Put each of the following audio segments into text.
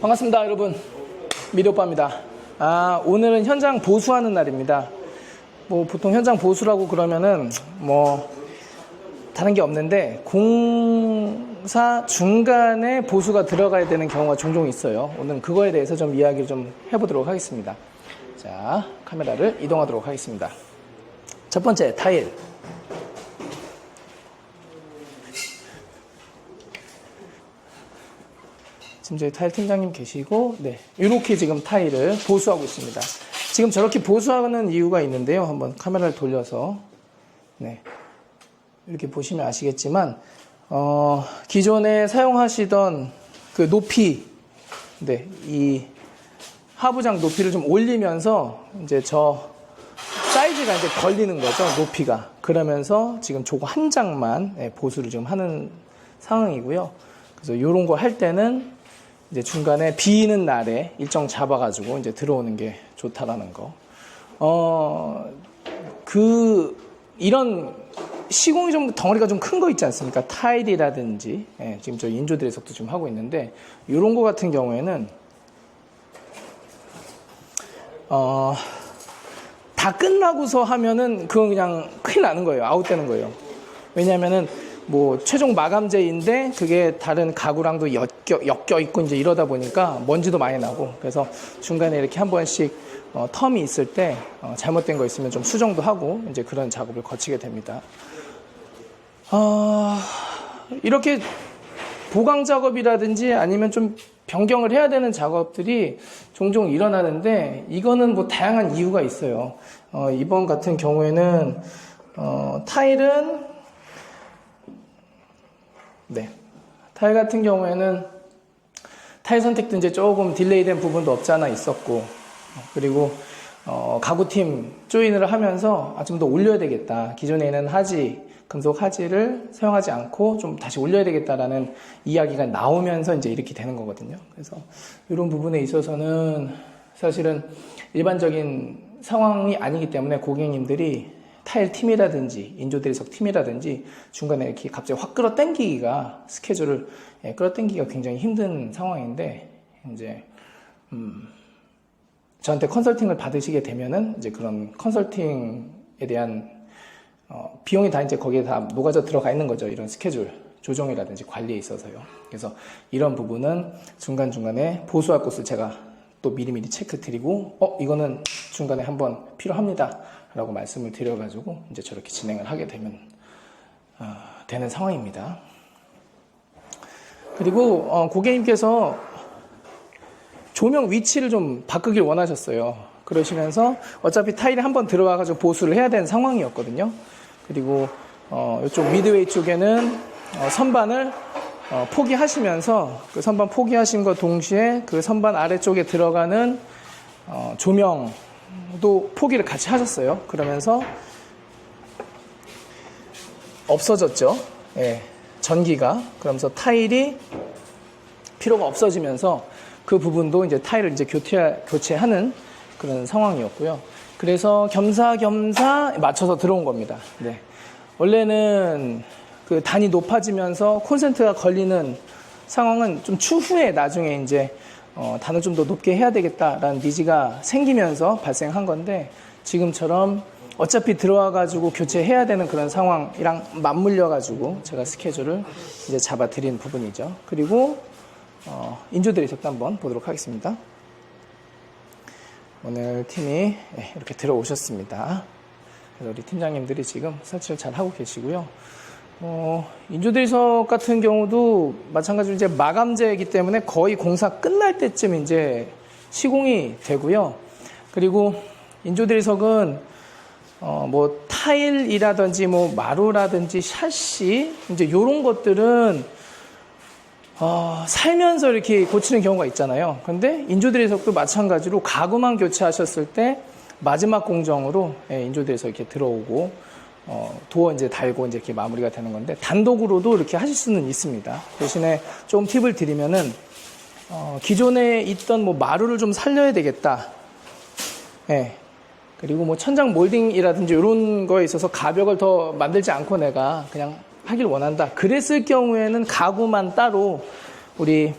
반갑습니다, 여러분. 미래오빠입니다. 아, 오늘은 현장 보수하는 날입니다. 뭐, 보통 현장 보수라고 그러면은, 뭐, 다른 게 없는데, 공사 중간에 보수가 들어가야 되는 경우가 종종 있어요. 오늘은 그거에 대해서 좀 이야기를 좀 해보도록 하겠습니다. 자, 카메라를 이동하도록 하겠습니다. 첫 번째, 타일. 지금 저희 타일 팀장님 계시고, 네. 이렇게 지금 타일을 보수하고 있습니다. 지금 저렇게 보수하는 이유가 있는데요. 한번 카메라를 돌려서, 네. 이렇게 보시면 아시겠지만, 어, 기존에 사용하시던 그 높이, 네. 이 하부장 높이를 좀 올리면서, 이제 저 사이즈가 이제 걸리는 거죠. 높이가. 그러면서 지금 저거 한 장만 예, 보수를 지금 하는 상황이고요. 그래서 이런 거 할 때는 이제 중간에 비는 날에 일정 잡아가지고 이제 들어오는 게 좋다라는 거. 어, 그, 이런 시공이 좀 덩어리가 좀 큰 거 있지 않습니까? 타일이라든지, 예, 지금 저 인조드레석도 지금 하고 있는데, 이런 거 같은 경우에는, 어, 다 끝나고서 하면은 그건 그냥 큰일 나는 거예요. 아웃되는 거예요. 왜냐면은 뭐 최종 마감재인데 그게 다른 가구랑도 엮여, 엮여 있고 이제 이러다 보니까 먼지도 많이 나고 그래서 중간에 이렇게 한 번씩 어, 텀이 있을 때 어, 잘못된 거 있으면 좀 수정도 하고 이제 그런 작업을 거치게 됩니다. 어, 이렇게 보강 작업이라든지 아니면 좀 변경을 해야 되는 작업들이 종종 일어나는데 이거는 뭐 다양한 이유가 있어요. 어, 이번 같은 경우에는 어, 타일은 네 타일 같은 경우에는 타일 선택도 이제 조금 딜레이된 부분도 없지 않아 있었고 어, 그리고 어, 가구팀 조인을 하면서 아, 좀 더 올려야 되겠다. 기존에는 하지 금속 하지를 사용하지 않고 좀 다시 올려야 되겠다라는 이야기가 나오면서 이제 이렇게 되는 거거든요. 그래서 이런 부분에 있어서는 사실은 일반적인 상황이 아니기 때문에 고객님들이 타일 팀이라든지 인조대리석 팀이라든지 중간에 이렇게 갑자기 확 끌어당기기가 스케줄을 예, 끌어당기기가 굉장히 힘든 상황인데 이제 음, 저한테 컨설팅을 받으시게 되면은 이제 그런 컨설팅에 대한 어, 비용이 다 이제 거기에 다 녹아져 들어가 있는 거죠. 이런 스케줄 조정이라든지 관리에 있어서요. 그래서 이런 부분은 중간 중간에 보수할 곳을 제가 또 미리미리 체크 드리고, 어, 이거는 중간에 한번 필요합니다. 라고 말씀을 드려가지고 이제 저렇게 진행을 하게 되면, 어, 되는 상황입니다. 그리고, 어, 고객님께서 조명 위치를 좀 바꾸길 원하셨어요. 그러시면서 어차피 타일이 한번 들어와가지고 보수를 해야 되는 상황이었거든요. 그리고 어, 이쪽 미드웨이 쪽에는 어, 선반을 어, 포기하시면서 그 선반 포기하신 것 동시에 그 선반 아래쪽에 들어가는 어, 조명도 포기를 같이 하셨어요. 그러면서 없어졌죠. 예, 전기가. 그러면서 타일이 필요가 없어지면서 그 부분도 이제 타일을 이제 교체, 교체하는 그런 상황이었고요. 그래서 겸사겸사 맞춰서 들어온 겁니다. 네. 원래는 그 단이 높아지면서 콘센트가 걸리는 상황은 좀 추후에 나중에 이제 어, 단을 좀 더 높게 해야 되겠다라는 니즈가 생기면서 발생한 건데 지금처럼 어차피 들어와가지고 교체해야 되는 그런 상황이랑 맞물려가지고 제가 스케줄을 이제 잡아드린 부분이죠. 그리고 어, 인조드레석도 한번 보도록 하겠습니다. 오늘 팀이 예, 이렇게 들어오셨습니다. 그래서 우리 팀장님들이 지금 설치를 잘 하고 계시고요. 어, 인조대리석 같은 경우도 마찬가지로 이제 마감재이기 때문에 거의 공사 끝날 때쯤 이제 시공이 되고요. 그리고 인조대리석은 어, 뭐 타일이라든지 뭐 마루라든지 샤시 이제 이런 것들은 어, 살면서 이렇게 고치는 경우가 있잖아요. 근데 인조대리석도 마찬가지로 가구만 교체하셨을 때 마지막 공정으로 예, 인조대리석 이렇게 들어오고 어, 도어 이제 달고 이제 이렇게 마무리가 되는 건데 단독으로도 이렇게 하실 수는 있습니다. 대신에 좀 팁을 드리면은 어, 기존에 있던 뭐 마루를 좀 살려야 되겠다. 예. 그리고 뭐 천장 몰딩이라든지 이런 거에 있어서 가벽을 더 만들지 않고 내가 그냥 하길 원한다. 그랬을 경우에는 가구만 따로 우리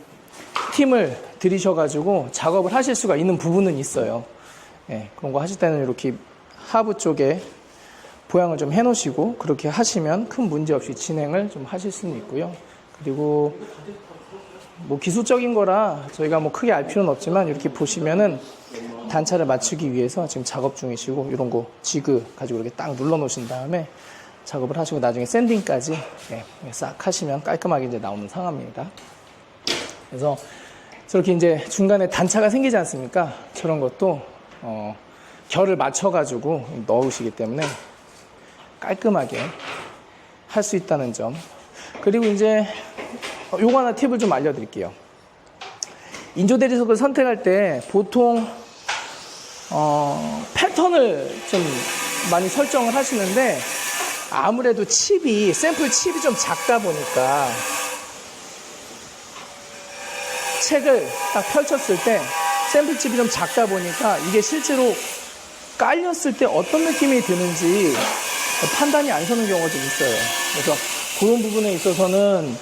팀을 들이셔가지고 작업을 하실 수가 있는 부분은 있어요. 예, 그런 거 하실 때는 이렇게 하부 쪽에 보양을 좀 해놓으시고 그렇게 하시면 큰 문제 없이 진행을 좀 하실 수는 있고요. 그리고 뭐 기술적인 거라 저희가 뭐 크게 알 필요는 없지만 이렇게 보시면은 단차를 맞추기 위해서 지금 작업 중이시고 이런 거 지그 가지고 이렇게 딱 눌러 놓으신 다음에 작업을 하시고 나중에 샌딩까지 예, 싹 하시면 깔끔하게 이제 나오는 상황입니다. 그래서 저렇게 이제 중간에 단차가 생기지 않습니까? 저런 것도 어, 결을 맞춰 가지고 넣으시기 때문에 깔끔하게 할 수 있다는 점. 그리고 이제 어, 요거 하나 팁을 좀 알려드릴게요. 인조 대리석을 선택할 때 보통 어, 패턴을 좀 많이 설정을 하시는데 아무래도 칩이 샘플 칩이 좀 작다 보니까 책을 딱 펼쳤을 때 샘플 칩이 좀 작다 보니까 이게 실제로 깔렸을 때 어떤 느낌이 드는지 판단이 안 서는 경우가 좀 있어요. 그래서 그런 부분에 있어서는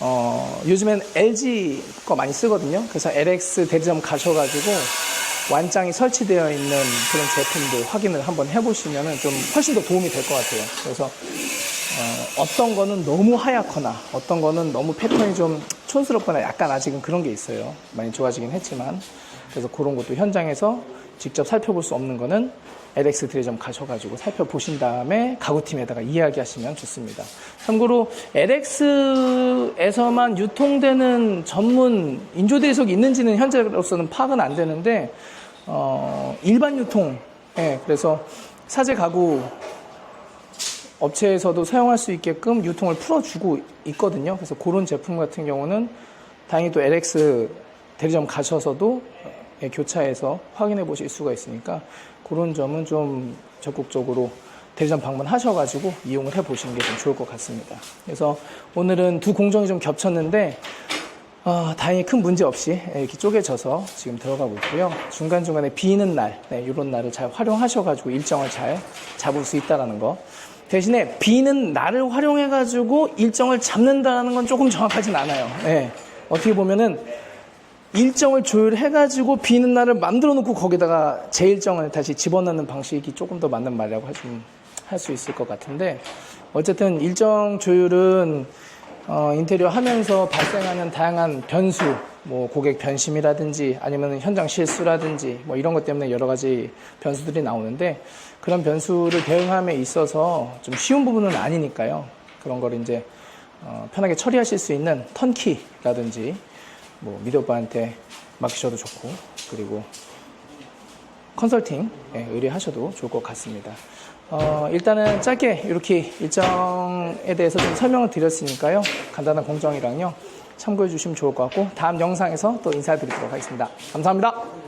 어, 요즘엔 LG 거 많이 쓰거든요. 그래서 LX 대리점 가셔가지고 완장이 설치되어 있는 그런 제품들 확인을 한번 해보시면 좀 훨씬 더 도움이 될 것 같아요. 그래서 어, 떤 거는 너무 하얗거나 어떤 거는 너무 패턴이 좀 촌스럽거나 약간 아직은 그런 게 있어요. 많이 좋아지긴 했지만 그래서 그런 것도 현장에서 직접 살펴볼 수 없는 거는 LX 드레점 가셔가지고 살펴보신 다음에 가구팀에다가 이야기하시면 좋습니다. 참고로 LX에서만 유통되는 전문 인조대리석이 있는지는 현재로서는 파악은 안 되는데 어, 일반 유통, 예, 그래서 사제 가구 업체에서도 사용할 수 있게끔 유통을 풀어주고 있거든요. 그래서 그런 제품 같은 경우는 다행히 또 LX 대리점 가셔서도 예, 교차해서 확인해 보실 수가 있으니까 그런 점은 좀 적극적으로 대리점 방문하셔가지고 이용을 해 보시는 게 좀 좋을 것 같습니다. 그래서 오늘은 두 공정이 좀 겹쳤는데 어, 다행히 큰 문제 없이 이렇게 쪼개져서 지금 들어가고 있고요. 중간중간에 비는 날, 네, 이런 날을 잘 활용하셔가지고 일정을 잘 잡을 수 있다는 거. 대신에 비는 날을 활용해가지고 일정을 잡는다는 건 조금 정확하진 않아요. 네, 어떻게 보면은 일정을 조율해가지고 비는 날을 만들어 놓고 거기다가 제 일정을 다시 집어넣는 방식이 조금 더 맞는 말이라고 할 수 있을 것 같은데 어쨌든 일정 조율은 어, 인테리어 하면서 발생하는 다양한 변수, 뭐 고객 변심이라든지 아니면 현장 실수라든지 뭐 이런 것 때문에 여러 가지 변수들이 나오는데 그런 변수를 대응함에 있어서 좀 쉬운 부분은 아니니까요. 그런 걸 이제 어, 편하게 처리하실 수 있는 턴키라든지 뭐 미디어바한테 맡기셔도 좋고 그리고 컨설팅 예, 의뢰하셔도 좋을 것 같습니다. 어, 일단은 짧게 이렇게 일정에 대해서 좀 설명을 드렸으니까요. 간단한 공정이랑요. 참고해 주시면 좋을 것 같고 다음 영상에서 또 인사드리도록 하겠습니다. 감사합니다.